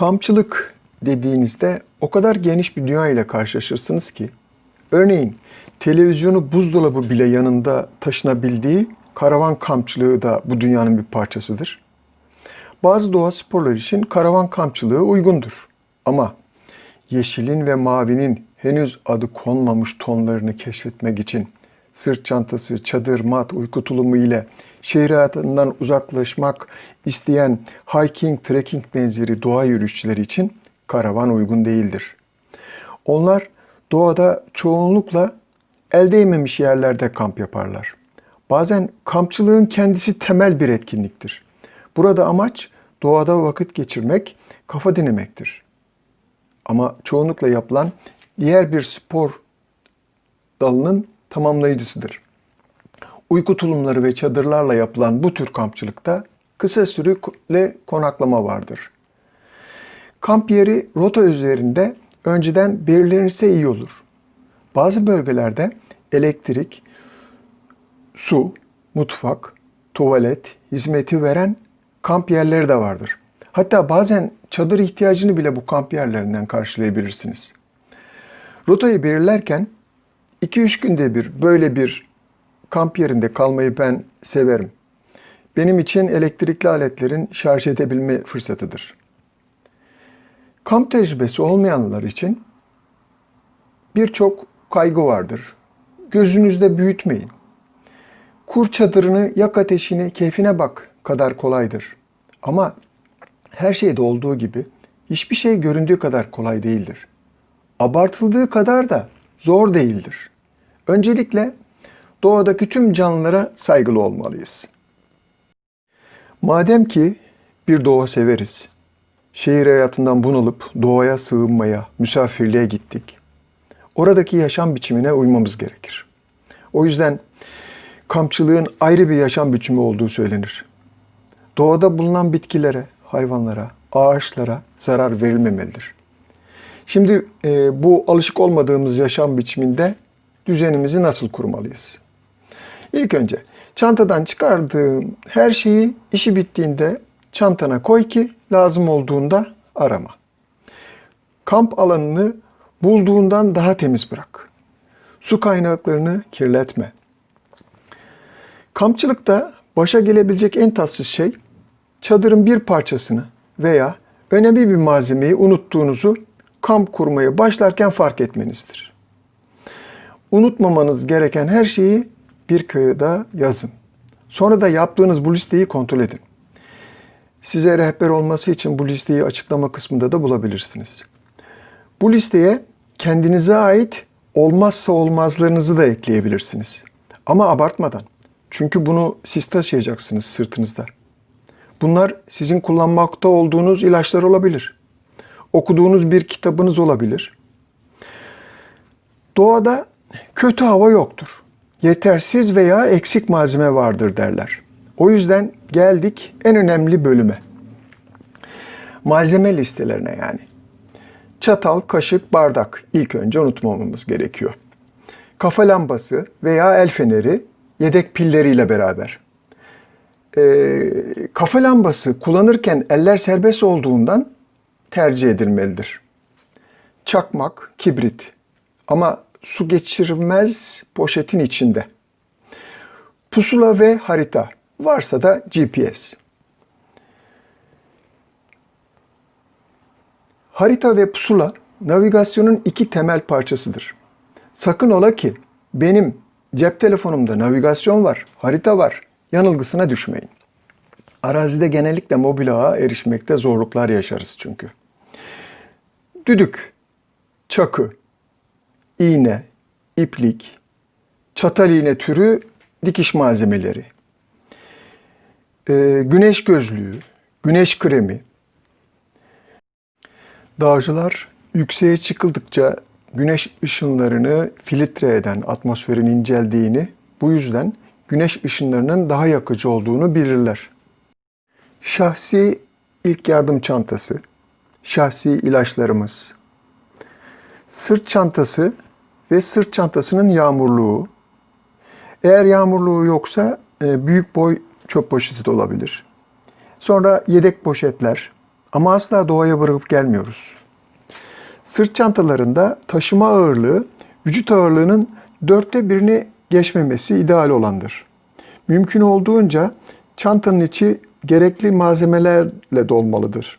Kampçılık dediğinizde o kadar geniş bir dünya ile karşılaşırsınız ki, örneğin televizyonu buzdolabı bile yanında taşınabildiği karavan kampçılığı da bu dünyanın bir parçasıdır. Bazı doğa sporları için karavan kampçılığı uygundur. Ama yeşilin ve mavinin henüz adı konmamış tonlarını keşfetmek için sırt çantası, çadır, mat, uyku tulumu ile şehir hayatından uzaklaşmak isteyen hiking, trekking benzeri doğa yürüyüşçüleri için karavan uygun değildir. Onlar doğada çoğunlukla el değmemiş yerlerde kamp yaparlar. Bazen kampçılığın kendisi temel bir etkinliktir. Burada amaç doğada vakit geçirmek, kafa dinlemektir. Ama çoğunlukla yapılan diğer bir spor dalının tamamlayıcısıdır. Uyku tulumları ve çadırlarla yapılan bu tür kampçılıkta kısa süreli konaklama vardır. Kamp yeri rota üzerinde önceden belirlenirse iyi olur. Bazı bölgelerde elektrik, su, mutfak, tuvalet hizmeti veren kamp yerleri de vardır. Hatta bazen çadır ihtiyacını bile bu kamp yerlerinden karşılayabilirsiniz. Rotayı belirlerken 2-3 günde bir böyle bir kamp yerinde kalmayı ben severim. Benim için elektrikli aletlerin şarj edebilme fırsatıdır. Kamp tecrübesi olmayanlar için birçok kaygı vardır. Gözünüzde büyütmeyin. Kur çadırını, yak ateşini, keyfine bak kadar kolaydır. Ama her şeyde olduğu gibi hiçbir şey göründüğü kadar kolay değildir. Abartıldığı kadar da zor değildir. Öncelikle doğadaki tüm canlılara saygılı olmalıyız. Madem ki bir doğa severiz, şehir hayatından bunalıp doğaya sığınmaya, misafirliğe gittik. Oradaki yaşam biçimine uymamız gerekir. O yüzden kampçılığın ayrı bir yaşam biçimi olduğu söylenir. Doğada bulunan bitkilere, hayvanlara, ağaçlara zarar verilmemelidir. Şimdi e, bu alışık olmadığımız yaşam biçiminde düzenimizi nasıl kurmalıyız? İlk önce çantadan çıkardığım her şeyi işi bittiğinde çantana koy ki lazım olduğunda arama. Kamp alanını bulduğundan daha temiz bırak. Su kaynaklarını kirletme. Kampçılıkta başa gelebilecek en tatsız şey çadırın bir parçasını veya önemli bir malzemeyi unuttuğunuzu kamp kurmaya başlarken fark etmenizdir. Unutmamanız gereken her şeyi bir kağıda yazın. Sonra da yaptığınız bu listeyi kontrol edin. Size rehber olması için bu listeyi açıklama kısmında da bulabilirsiniz. Bu listeye kendinize ait olmazsa olmazlarınızı da ekleyebilirsiniz. Ama abartmadan. Çünkü bunu siz taşıyacaksınız sırtınızda. Bunlar sizin kullanmakta olduğunuz ilaçlar olabilir. Okuduğunuz bir kitabınız olabilir. Doğada kötü hava yoktur. Yetersiz veya eksik malzeme vardır derler. O yüzden geldik en önemli bölüme. Malzeme listelerine yani. Çatal, kaşık, bardak ilk önce unutmamamız gerekiyor. Kafa lambası veya el feneri yedek pilleriyle beraber. Ee, kafa lambası kullanırken eller serbest olduğundan tercih edilmelidir. Çakmak, kibrit ama su geçirmez poşetin içinde. Pusula ve harita varsa da GPS. Harita ve pusula navigasyonun iki temel parçasıdır. Sakın ola ki benim cep telefonumda navigasyon var, harita var yanılgısına düşmeyin. Arazide genellikle mobil ağa erişmekte zorluklar yaşarız çünkü. Düdük, çakı, iğne, iplik, çatal iğne türü dikiş malzemeleri, e, güneş gözlüğü, güneş kremi. Dağcılar yükseğe çıkıldıkça güneş ışınlarını filtre eden atmosferin inceldiğini, bu yüzden güneş ışınlarının daha yakıcı olduğunu bilirler. Şahsi ilk yardım çantası, şahsi ilaçlarımız, sırt çantası ve sırt çantasının yağmurluğu. Eğer yağmurluğu yoksa e, büyük boy çöp poşeti de olabilir. Sonra yedek poşetler, Ama asla doğaya bırakıp gelmiyoruz. Sırt çantalarında taşıma ağırlığı vücut ağırlığının dörtte birini geçmemesi ideal olandır. Mümkün olduğunca çantanın içi gerekli malzemelerle dolmalıdır.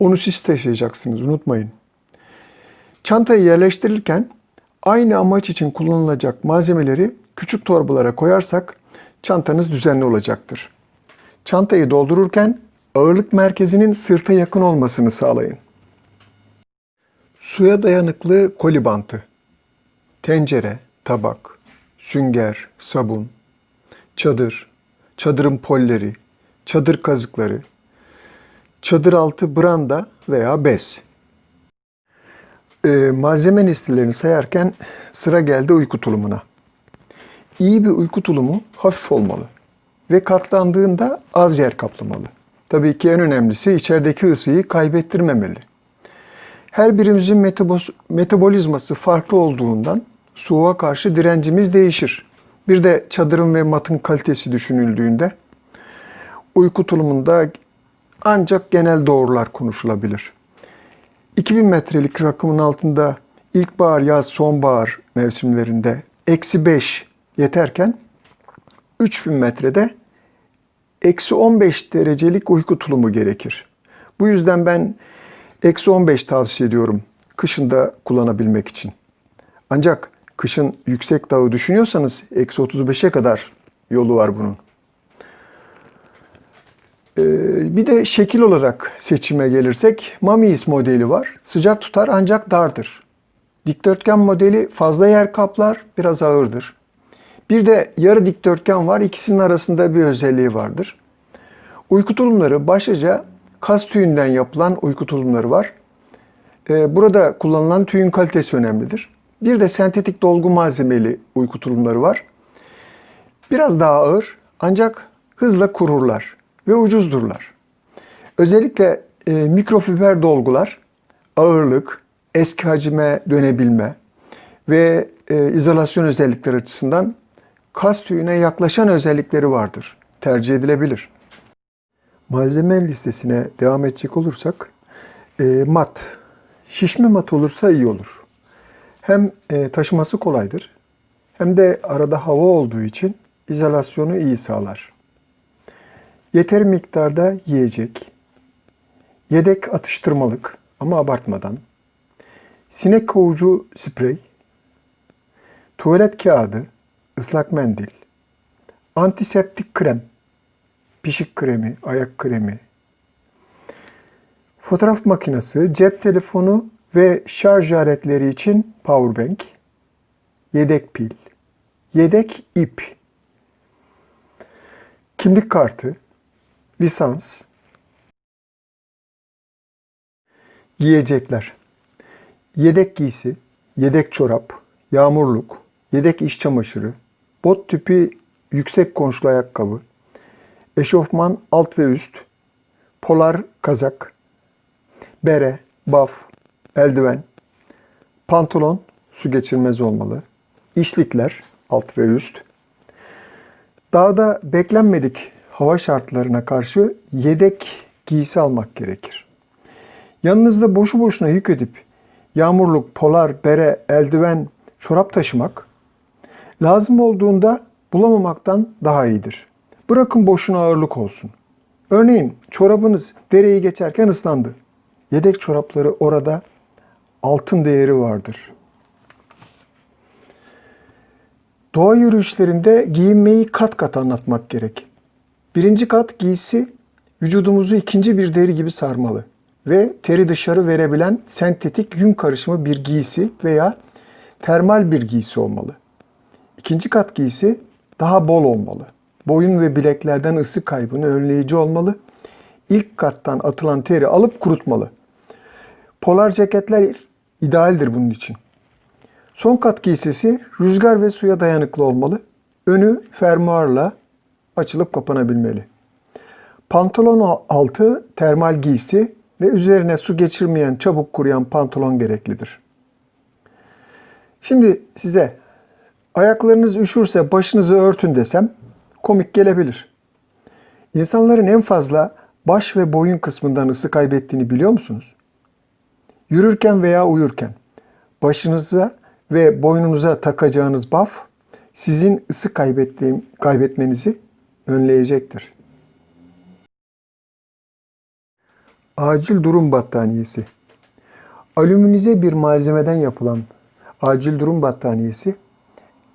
Onu siz taşıyacaksınız unutmayın. Çantayı yerleştirirken aynı amaç için kullanılacak malzemeleri küçük torbalara koyarsak çantanız düzenli olacaktır. Çantayı doldururken ağırlık merkezinin sırta yakın olmasını sağlayın. Suya dayanıklı koli bantı, tencere, tabak, sünger, sabun, çadır, çadırın polleri, çadır kazıkları, çadır altı branda veya bez. Ee, malzeme listelerini sayarken sıra geldi uyku tulumuna. İyi bir uyku tulumu hafif olmalı ve katlandığında az yer kaplamalı. Tabii ki en önemlisi içerideki ısıyı kaybettirmemeli. Her birimizin metabolizması farklı olduğundan soğuğa karşı direncimiz değişir. Bir de çadırın ve matın kalitesi düşünüldüğünde uyku tulumunda ancak genel doğrular konuşulabilir. 2000 metrelik rakımın altında ilkbahar, yaz, sonbahar mevsimlerinde eksi 5 yeterken 3000 metrede eksi 15 derecelik uyku tulumu gerekir. Bu yüzden ben eksi 15 tavsiye ediyorum kışında kullanabilmek için. Ancak kışın yüksek dağı düşünüyorsanız eksi 35'e kadar yolu var bunun. Ee, bir de şekil olarak seçime gelirsek Mamis modeli var. Sıcak tutar ancak dardır. Dikdörtgen modeli fazla yer kaplar, biraz ağırdır. Bir de yarı dikdörtgen var. İkisinin arasında bir özelliği vardır. Uyku tulumları başlıca kas tüyünden yapılan uyku tulumları var. Ee, Burada kullanılan tüyün kalitesi önemlidir. Bir de sentetik dolgu malzemeli uyku tulumları var. Biraz daha ağır ancak hızla kururlar ve ucuzdurlar. Özellikle e, mikrofiber dolgular ağırlık, eski hacime dönebilme ve e, izolasyon özellikleri açısından kas tüyüne yaklaşan özellikleri vardır. Tercih edilebilir. Malzeme listesine devam edecek olursak e, mat. Şişme mat olursa iyi olur. Hem e, taşıması kolaydır hem de arada hava olduğu için izolasyonu iyi sağlar. Yeter miktarda yiyecek, yedek atıştırmalık ama abartmadan, sinek kovucu sprey, tuvalet kağıdı, ıslak mendil, antiseptik krem, pişik kremi, ayak kremi, fotoğraf makinesi, cep telefonu ve şarj aletleri için powerbank, yedek pil, yedek ip, kimlik kartı, lisans, giyecekler, yedek giysi, yedek çorap, yağmurluk, yedek iş çamaşırı, bot tipi yüksek konçlu ayakkabı, eşofman alt ve üst, polar kazak, bere, baf, eldiven, pantolon su geçirmez olmalı, işlikler alt ve üst, Dağda beklenmedik hava şartlarına karşı yedek giysi almak gerekir. Yanınızda boşu boşuna yük edip yağmurluk, polar, bere, eldiven, çorap taşımak lazım olduğunda bulamamaktan daha iyidir. Bırakın boşuna ağırlık olsun. Örneğin çorabınız dereyi geçerken ıslandı. Yedek çorapları orada altın değeri vardır. Doğa yürüyüşlerinde giyinmeyi kat kat anlatmak gerek. Birinci kat giysi vücudumuzu ikinci bir deri gibi sarmalı ve teri dışarı verebilen sentetik yün karışımı bir giysi veya termal bir giysi olmalı. İkinci kat giysi daha bol olmalı. Boyun ve bileklerden ısı kaybını önleyici olmalı. İlk kattan atılan teri alıp kurutmalı. Polar ceketler idealdir bunun için. Son kat giysisi rüzgar ve suya dayanıklı olmalı. Önü fermuarla açılıp kapanabilmeli. Pantolon altı termal giysi ve üzerine su geçirmeyen çabuk kuruyan pantolon gereklidir. Şimdi size ayaklarınız üşürse başınızı örtün desem komik gelebilir. İnsanların en fazla baş ve boyun kısmından ısı kaybettiğini biliyor musunuz? Yürürken veya uyurken başınıza ve boynunuza takacağınız baf sizin ısı kaybetmenizi önleyecektir. Acil durum battaniyesi. Alüminize bir malzemeden yapılan acil durum battaniyesi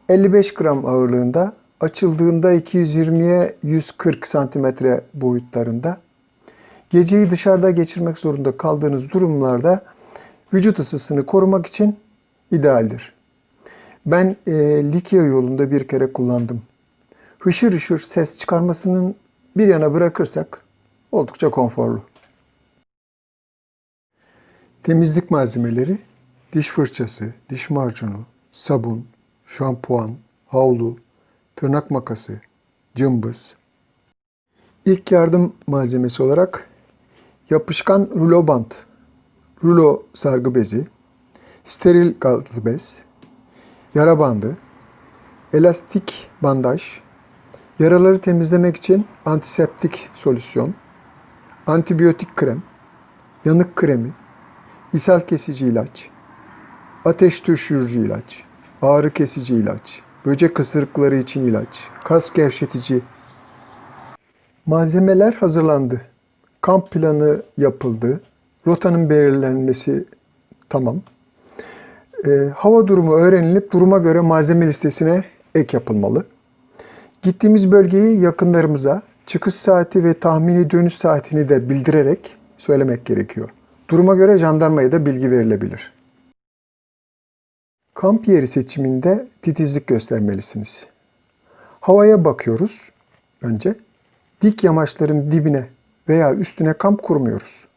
55 gram ağırlığında açıldığında 220'ye 140 santimetre boyutlarında geceyi dışarıda geçirmek zorunda kaldığınız durumlarda vücut ısısını korumak için idealdir. Ben e, Likya yolunda bir kere kullandım. Hışır hışır ses çıkarmasının bir yana bırakırsak oldukça konforlu. Temizlik malzemeleri, diş fırçası, diş macunu, sabun, şampuan, havlu, tırnak makası, cımbız. İlk yardım malzemesi olarak yapışkan rulo bant, rulo sargı bezi, steril gazlı bez, yara bandı, elastik bandaj, yaraları temizlemek için antiseptik solüsyon, antibiyotik krem, yanık kremi, ishal kesici ilaç, ateş düşürücü ilaç, ağrı kesici ilaç, böcek ısırıkları için ilaç, kas gevşetici. Malzemeler hazırlandı. Kamp planı yapıldı. Rotanın belirlenmesi tamam. E, hava durumu öğrenilip duruma göre malzeme listesine ek yapılmalı. Gittiğimiz bölgeyi yakınlarımıza çıkış saati ve tahmini dönüş saatini de bildirerek söylemek gerekiyor. Duruma göre jandarmaya da bilgi verilebilir. Kamp yeri seçiminde titizlik göstermelisiniz. Havaya bakıyoruz önce. Dik yamaçların dibine veya üstüne kamp kurmuyoruz.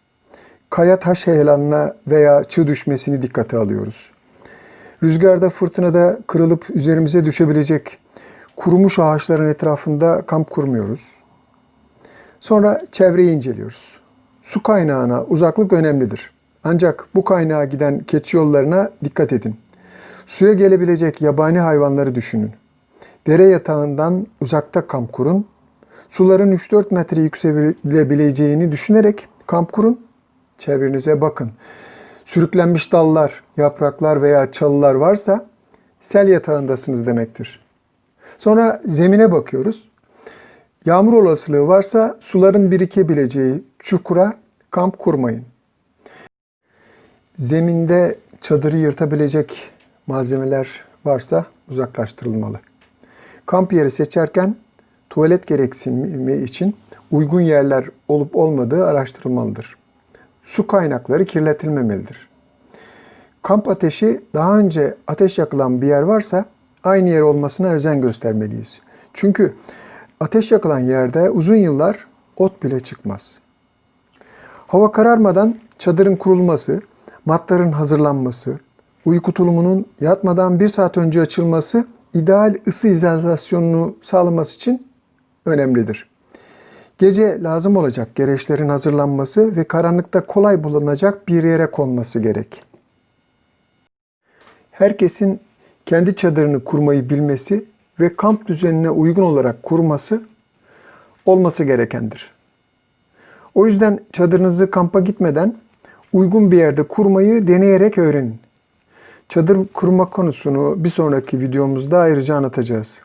Kaya taş heyelanına veya çığ düşmesini dikkate alıyoruz. Rüzgarda, fırtınada kırılıp üzerimize düşebilecek kurumuş ağaçların etrafında kamp kurmuyoruz. Sonra çevreyi inceliyoruz. Su kaynağına uzaklık önemlidir. Ancak bu kaynağa giden keçi yollarına dikkat edin. Suya gelebilecek yabani hayvanları düşünün. Dere yatağından uzakta kamp kurun. Suların 3-4 metre yükselebileceğini düşünerek kamp kurun. Çevrenize bakın. Sürüklenmiş dallar, yapraklar veya çalılar varsa sel yatağındasınız demektir. Sonra zemine bakıyoruz. Yağmur olasılığı varsa suların birikebileceği çukura kamp kurmayın. Zeminde çadırı yırtabilecek malzemeler varsa uzaklaştırılmalı. Kamp yeri seçerken tuvalet gereksinimi için uygun yerler olup olmadığı araştırılmalıdır. Su kaynakları kirletilmemelidir. Kamp ateşi daha önce ateş yakılan bir yer varsa aynı yer olmasına özen göstermeliyiz. Çünkü ateş yakılan yerde uzun yıllar ot bile çıkmaz. Hava kararmadan çadırın kurulması, matların hazırlanması, uyku tulumunun yatmadan bir saat önce açılması ideal ısı izolasyonunu sağlaması için önemlidir. Gece lazım olacak gereçlerin hazırlanması ve karanlıkta kolay bulunacak bir yere konması gerek. Herkesin kendi çadırını kurmayı bilmesi ve kamp düzenine uygun olarak kurması olması gerekendir. O yüzden çadırınızı kampa gitmeden uygun bir yerde kurmayı deneyerek öğrenin. Çadır kurma konusunu bir sonraki videomuzda ayrıca anlatacağız.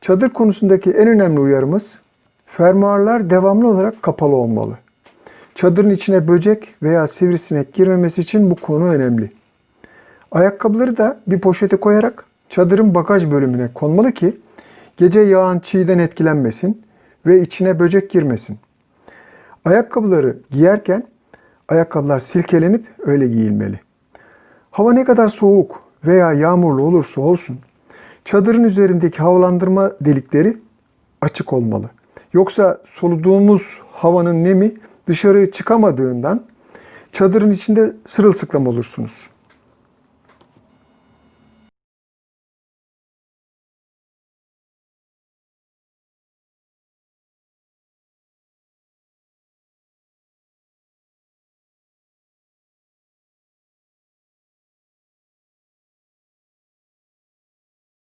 Çadır konusundaki en önemli uyarımız fermuarlar devamlı olarak kapalı olmalı. Çadırın içine böcek veya sivrisinek girmemesi için bu konu önemli. Ayakkabıları da bir poşete koyarak çadırın bagaj bölümüne konmalı ki gece yağan çiğden etkilenmesin ve içine böcek girmesin. Ayakkabıları giyerken ayakkabılar silkelenip öyle giyilmeli. Hava ne kadar soğuk veya yağmurlu olursa olsun çadırın üzerindeki havalandırma delikleri açık olmalı. Yoksa soluduğumuz havanın nemi dışarı çıkamadığından çadırın içinde sırılsıklam olursunuz.